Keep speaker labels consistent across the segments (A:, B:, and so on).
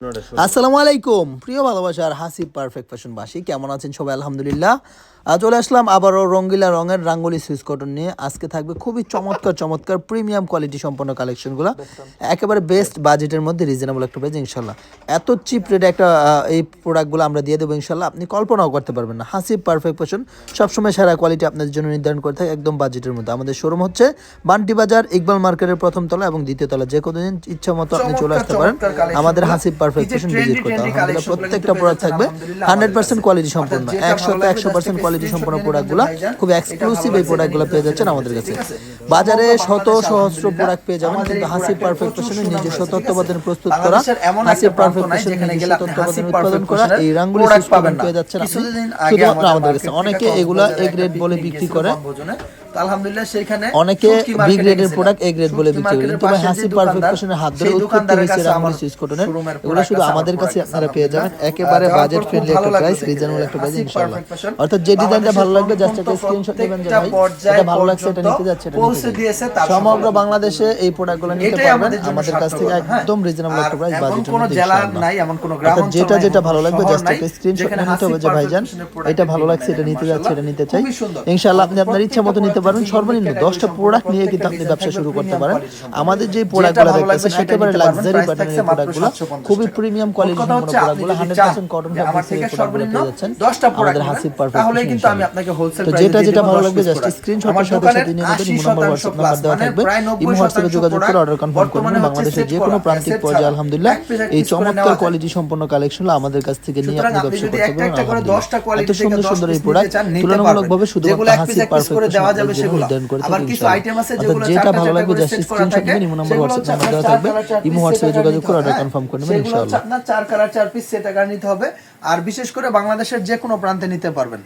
A: আসসালামু আলাইকুম। প্রিয় ভালোবাসার হাসি পারফেক্ট ফ্যাশন বাসী কেমন আছেন সবাই? আলহামদুলিল্লাহ। চলে আসলাম আবারও রঙ্গিলা রঙের রাঙ্গুলি সুইচ কটন নিয়ে। আজকে থাকবে খুবই চমৎকার চমৎকার প্রিমিয়াম কোয়ালিটি সম্পন্ন কালেকশনগুলো একেবারে বেস্ট বাজেটের মধ্যে রিজনেবল একটা প্রাইস ইনশাল্লাহ। এত চিপ রেটে একটা এই প্রোডাক্টগুলো আমরা দিয়ে দেবো ইনশাল্লাহ। আপনি কল্পনাও করতে পারবেন না। হাসি পারফেক্ট ফ্যাশন সবসময় সেরা কোয়ালিটি আপনাদের জন্য নির্ধারণ করে থাকে একদম বাজেটের মধ্যে। আমাদের শোরুম হচ্ছে বান্টি বাজার ইকবাল মার্কেটের প্রথম তলা এবং দ্বিতীয় তলা। যে কোনো দিন ইচ্ছা মতো আপনি চলে আসতে পারেন। আমাদের হাসি পারফেক্ট ফ্যাশন ভিজিট করতে আলহামদুলিল্লাহ প্রত্যেকটা প্রোডাক্ট থাকবে। হান্ড্রেড পার্সেন্ট কোয়ালিটি সম্পূর্ণ একশো একশো পার্সেন্ট কোয়ালিটি সম্পন্ন প্রোডাক্টগুলো খুব এক্সক্লুসিভ এই প্রোডাক্টগুলো পেয়ে যাচ্ছেন আমাদের কাছে। বাজারে শত সহস্র প্রোডাক্ট পেয়ে যাবেন কিন্তু হাসি পারফেক্ট ফ্যাশনের নিজস্ব তত্ত্বাবধানে প্রস্তুত করা হাসি
B: যেখানে
A: নিজস্ব তত্ত্বাবধানে উৎপাদন করা এই রাঙ্গুলি
B: পাবেন।
A: পেয়ে যাচ্ছেন আপনি। শুধুমাত্র আমাদের কাছে অনেকে এগুলা এ গ্রেড বলে বিক্রি করে।
B: তো আলহামদুলিল্লাহ সেখানে
A: অনেকে বি গ্রেডের প্রোডাক্ট এ গ্রেড বলে বিক্রি করেন তবে হাসি
B: যে
A: পারফেক্ট
B: দোকানদার,
A: ফ্যাশনের হাত ধরে উৎপত্তি হয়েছে
B: কাছে
A: রাঙ্গুলি কটনের এগুলো শুধু আমাদের কাছে আপনারা পেয়ে যাবেন। একেবারে বাজেট ফ্রেন্ডলি একটা প্রাইস রিজনেবল একটা প্রাইস ইনশাআল্লাহ। অর্থাৎ যে ডিজাইনটা ভালো লাগবে জাস্ট একটা স্ক্রিনশট নেবেন যে ভাই এটা ভালো লাগছে এটা নিতে যাচ্ছে এটা
B: পৌঁছে দিয়েছে
A: সমগ্র বাংলাদেশে এই প্রোডাক্টগুলো নিতে পারবেন।
B: আমাদের
A: কাছ থেকে। একদম রিজনেবল একটা প্রাইস
B: এমন
A: বাজেটের
B: কোনো জেলা নাই, এমন কোনো গ্রাম
A: যেটা যেটা ভালো লাগবে জাস্ট
B: নাই,
A: একটা স্ক্রিনশট নিতে হবে যে ভাইজান
B: perfection
A: এটা ভালো লাগছে এটা নিতে যাচ্ছে এটা নিতে চাই। ইনশাআল্লাহ আপনি আপনার ইচ্ছা মতো নিতে পারবেন
B: প্রত্যেকটা
A: সর্বনিম্ন দশটা প্রোডাক্ট নিয়ে কিন্তু আপনি ব্যবসা শুরু করতে পারেন। আমাদের যে প্রোডাক্টগুলো একেবারে লাক্সারি প্যাটার্নের প্রোডাক্টগুলো খুবই প্রিমিয়াম কোয়ালিটি
B: কথা
A: সম্পন্ন
B: হচ্ছে আপনি
A: প্রোডাক্টগুলো হান্ড্রেড পার্সেন্ট কটন আমাদের হাসিব পারফেক্ট
B: তাহলে কিন্তু আমি আপনাকে হোলসেল
A: তো যেটা যেটা ভালো লাগবে জাস্ট স্ক্রিনশটের সাথে সাথে নিয়ে নেবেন ইমো নাম্বার হোয়াটসঅ্যাপ নাম্বার দেওয়া থাকবে। ইমো হোয়াটসঅ্যাপে যোগাযোগ করে অর্ডার কনফার্ম করবেন বাংলাদেশের যে কোনো প্রান্তিক পর্যায়ে আলহামদুলিল্লাহ। এই চমৎকার কোয়ালিটি সম্পন্ন কালেকশনগুলো আমাদের কাছ থেকে নিয়ে আপনি ব্যবসা করতে পারবেন
B: একটা করে 10টা কোয়ালিটি
A: এত সুন্দর সুন্দর এই প্রোডাক্ট তুলনামূলকভাবে। শুধুমাত্র
B: যেগুলো এক
A: হাসি
B: piece এক piece করে
A: পারফেক্ট
B: সেগুলো। আবার কিছু item আছে যেগুলো
A: যেটা ভালো লাগবে জাস্ট স্ক্রিনশট নাম্বার নাম্বার দেওয়া থাকবে। ইমো যোগাযোগ করে অর্ডার কনফার্ম করে। নেবেন
B: সেগুলো
A: ইনশাআল্লাহ।
B: আপনার চার কালার চার পিস সেট আকার নিতে হবে। আর বিশেষ করে বাংলাদেশের যে কোনো প্রান্তে নিতে পারবেন।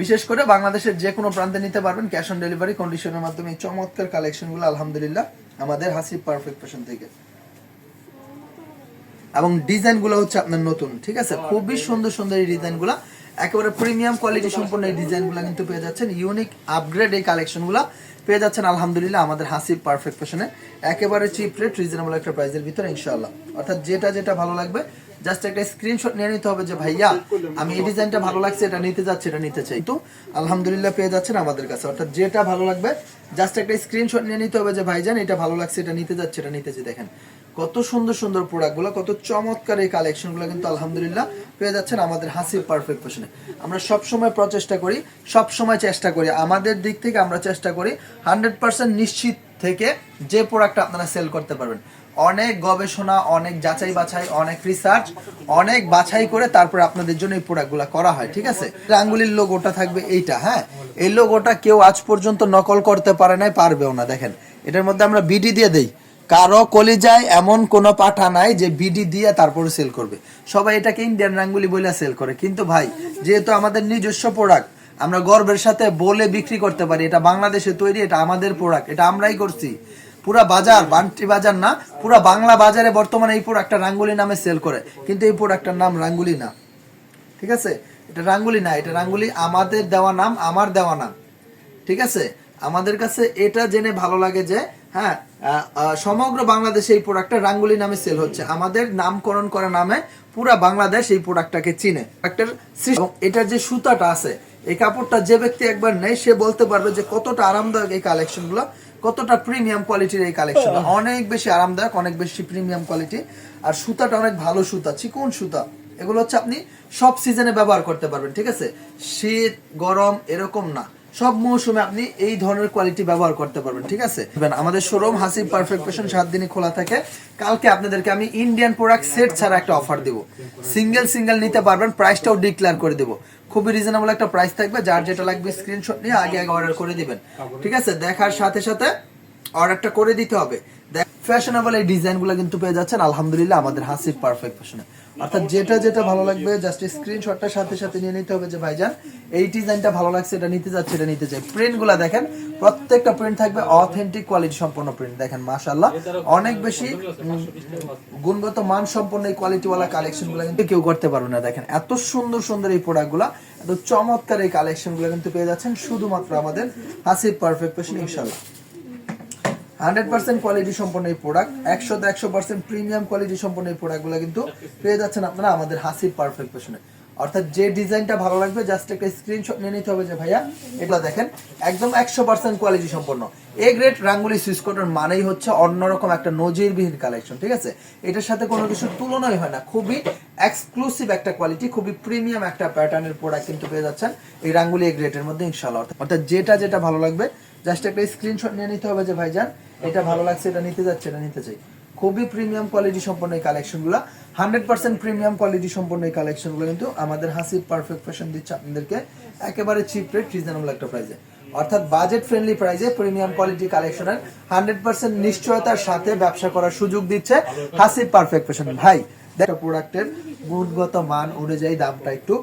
B: বিশেষ করে বাংলাদেশের যে কোনো প্রান্তে নিতে পারবেন ক্যাশ অন ডেলিভারি কন্ডিশনের মাধ্যমে এই চমৎকার কালেকশনগুলো আলহামদুলিল্লাহ আমাদের হাসি পারফেক্ট ফ্যাশন থেকে। এবং ডিজাইনগুলো হচ্ছে আপনার নতুন ঠিক আছে? খুবই সুন্দর সুন্দর এই ডিজাইনগুলো। একেবারে প্রিমিয়াম কোয়ালিটি সম্পন্ন এই ডিজাইনগুলো কিন্তু পেয়ে যাচ্ছেন। ইউনিক আপগ্রেড এই কালেকশনগুলো পেয়ে যাচ্ছেন আলহামদুলিল্লাহ আমাদের হাসি পারফেক্ট ফ্যাশনে একেবারে চিপ রেট রিজনেবল একটা প্রাইসের ভিতরে ইনশাআল্লাহ। অর্থাৎ যেটা যেটা ভালো লাগবে জাস্ট একটা স্ক্রিনশট নিয়ে নিতে হবে যে ভাইয়া আমি এই ডিজাইনটা ভালো লাগছে এটা নিতে যাচ্ছি এটা নিতে চাই। তো আলহামদুলিল্লাহ পেয়ে যাচ্ছেন আমাদের কাছে। অর্থাৎ যেটা ভালো লাগবে জাস্ট একটা স্ক্রিনশট নিয়ে নিতে হবে যে ভাইজান এটা ভালো লাগছে এটা নিতে যাচ্ছে এটা নিতে চাই দেখেন কত সুন্দর সুন্দর প্রোডাক্টগুলো কত চমৎকার এই কালেকশনগুলো কিন্তু আলহামদুলিল্লাহ পেয়ে যাচ্ছেন আমাদের হাসির পারফেক্ট ফ্যাশনে আমরা সব সময় প্রচেষ্টা করি সব সময় চেষ্টা করি, আমাদের দিক থেকে আমরা চেষ্টা করি হান্ড্রেড পার্সেন্ট নিশ্চিত থেকে যে প্রোডাক্ট আপনারা সেল করতে পারবেন। অনেক গবেষণা, অনেক যাচাই বাছাই অনেক রিসার্চ অনেক বাছাই করে তারপরে আপনাদের জন্য এই প্রোডাক্টগুলো করা হয়, ঠিক আছে? আঙ্গুলির লোগোটা থাকবে এইটা হ্যাঁ? এই লোগোটা কেউ আজ পর্যন্ত নকল করতে পারে নাই, পারবেও না, দেখেন। এটার মধ্যে আমরা বিডি দিয়ে দেই। কারও কলিজায় এমন কোনো পাঠা নাই যে বিডি দিয়ে তারপরে সেল করবে। সবাই এটাকে ইন্ডিয়ান রাঙ্গুলি বলে সেল করে। কিন্তু ভাই, যেহেতু আমাদের নিজস্ব প্রোডাক্ট আমরা গর্বের সাথে বলে বিক্রি করতে পারি, এটা বাংলাদেশে তৈরি, এটা আমাদের প্রোডাক্ট এটা আমরাই করছি। পুরা বাজার, বান্টি বাজার না, পুরা বাংলা বাজারে বর্তমানে এই প্রোডাক্টটা রাঙ্গুলি নামে সেল করে। কিন্তু এই প্রোডাক্টটার নাম রাঙ্গুলি না। ঠিক আছে? এটা রাঙ্গুলি না, এটা রাঙ্গুলি আমাদের দেওয়া নাম, আমার দেওয়া নাম। ঠিক আছে? আমাদের কাছে এটা জেনে ভালো লাগে যে হ্যাঁ সমগ্র বাংলাদেশে এই প্রোডাক্টটা রাঙ্গুলি নামে সেল হচ্ছে। আমাদের নামকরণ করা নামে পুরা বাংলাদেশ এই প্রোডাক্টটাকে চিনে। প্রোডাক্টের এবং এটার যে সুতাটা আছে এই কাপড়টা যে ব্যক্তি একবার নেই সে বলতে পারবে যে কতটা আরামদায়ক এই কালেকশনগুলো কতটা প্রিমিয়াম কোয়ালিটির এই কালেকশন অনেক বেশি আরামদায়ক অনেক বেশি প্রিমিয়াম কোয়ালিটি আর সুতাটা অনেক ভালো সুতা। চিকন সুতা। এগুলো হচ্ছে আপনি সব সিজনে ব্যবহার করতে পারবেন ঠিক আছে? শীত গরম এরকম না। সব মৌসুমে আপনি এই ধরনের কোয়ালিটি ব্যবহার করতে পারবেন, ঠিক আছে? আমাদের শোরুম হাসি পারফেক্ট ফ্যাশন সাত দিনই খোলা থাকে। কালকে আপনাদেরকে আমি ইন্ডিয়ান প্রোডাক্ট সেট ছাড়া একটা অফার দিব। সিঙ্গেল সিঙ্গেল নিতে পারবেন প্রাইসটাও ডিক্লেয়ার করে দেবো। খুবই রিজনেবল একটা প্রাইস থাকবে, যার যেটা লাগবে স্ক্রিনশট নিয়ে আগে আগে অর্ডার করে দিবেন। ঠিক আছে? দেখার সাথে সাথে অর্ডারটা করে দিতে হবে। ফ্যাশনেবল এই ডিজাইনগুলো কিন্তু পেয়ে যাচ্ছেন। আলহামদুলিল্লাহ, আমাদের হাসির পারফেক্ট ফ্যাশনে অর্থাৎ যেটা যেটা ভালো লাগবে জাস্ট স্ক্রিনশটটার সাথে সাথে নিয়ে নিতে হবে যে, ভাইজান, এই ডিজাইনটা ভালো লাগছে, এটা নিতে যাচ্ছে, এটা নিতে চাই প্রিন্টগুলো দেখেন, প্রত্যেকটা প্রিন্ট থাকবে অথেন্টিক কোয়ালিটি সম্পন্ন প্রিন্ট দেখেন, মাশাআল্লাহ। অনেক বেশি গুণগত মান সম্পন্ন এই কোয়ালিটি কোয়ালিটিওয়ালা কালেকশনগুলো কিন্তু কেউ করতে পারবে না, দেখেন। এত সুন্দর সুন্দর এই প্রোডাক্টগুলো এত চমৎকার এই কালেকশনগুলো কিন্তু পেয়ে যাচ্ছেন, শুধুমাত্র আমাদের হাসির পারফেক্ট ফ্যাশন ইনশাআল্লাহ। হান্ড্রেড পার্সেন্ট কোয়ালিটি সম্পন্ন এই প্রোডাক্ট একশো একশো পার্সেন্ট প্রিমিয়াম কোয়ালিটি সম্পন্ন এই প্রোডাক্টগুলো কিন্তু পেয়ে যাচ্ছেন আপনারা আমাদের হাসির পারফেক্ট ফ্যাশনে অর্থাৎ যে ডিজাইনটা ভালো লাগবে জাস্ট একটা স্ক্রিনশট নিয়ে নিতে হবে যে ভাইয়া এটা দেখেন, একদম একশো পার্সেন্ট কোয়ালিটি সম্পন্ন। এ গ্রেড রাঙ্গুলি সুইচ কটন মানেই হচ্ছে অন্যরকম একটা নজিরবিহীন কালেকশন ঠিক আছে? এটার সাথে কোনো কিছুর তুলনাই হয় না, খুবই এক্সক্লুসিভ একটা কোয়ালিটি খুবই প্রিমিয়াম একটা প্যাটার্নের প্রোডাক্ট কিন্তু পেয়ে যাচ্ছেন এই রাঙ্গুলি এ গ্রেডের মধ্যে ইনশাল্লাহ অর্থাৎ যেটা যেটা ভালো লাগবে জাস্ট একটা স্ক্রিনশট নিয়ে নিতে হবে যে ভাইজান এটা ভালো লাগছে, এটা নিতে যাচ্ছে, এটা নিতে চাই। খুবই প্রিমিয়াম কোয়ালিটি সম্পন্ন এই কালেকশনগুলো হান্ড্রেড পার্সেন্ট প্রিমিয়াম কোয়ালিটি সম্পন্ন এই কালেকশনগুলো কিন্তু আমাদের হাসি পারফেক্ট ফ্যাশন দিচ্ছে আপনাদেরকে। একেবারে চিপ রেট রিজনেবল একটা প্রাইসে অর্থাৎ বাজেট ফ্রেন্ডলি প্রাইসে প্রিমিয়াম কোয়ালিটি কালেকশনের হান্ড্রেড পার্সেন্ট নিশ্চয়তার সাথে ব্যবসা করার সুযোগ দিচ্ছে হাসি পারফেক্ট ফ্যাশন ভাই, দেখো প্রোডাক্টের গুণগত মান অনুযায়ী দামটা একটু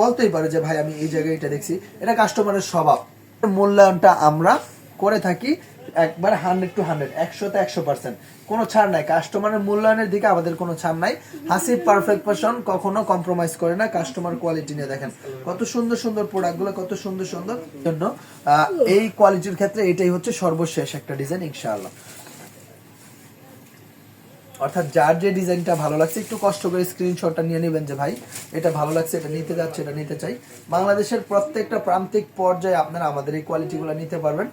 B: বলতেই পারে যে ভাই, আমি এই জায়গায় এটা দেখছি। এটা কাস্টমারের স্বভাব। মূল্যায়নটা আমরা করে থাকি। একবার হান্ড্রেড টু হান্ড্রেড, একশোতে একশো পার্সেন্ট। কোনো ছাড় নাই। কাস্টমারের মূল্যায়নের দিকে আমাদের কোনো ছাড় নাই। হাসি পারফেক্ট পার্সন কখনো কম্প্রোমাইজ করে না কাস্টমার কোয়ালিটি নিয়ে দেখেন। কত সুন্দর সুন্দর প্রোডাক্টগুলো কত সুন্দর সুন্দর জন্য এই কোয়ালিটির ক্ষেত্রে এটাই হচ্ছে সর্বশেষ একটা ডিজাইন ইনশাআল্লাহ। অর্থাৎ যার যে ডিজাইনটা ভালো লাগছে, একটু কষ্ট করে স্ক্রিনশটটা নিয়ে নেবেন যে, ভাই, এটা ভালো লাগছে, এটা নিতে যাচ্ছে, এটা নিতে চাই। বাংলাদেশের প্রত্যেকটা প্রান্তিক পর্যায়ে আপনারা আমাদের এই কোয়ালিটিগুলো নিতে পারবেন।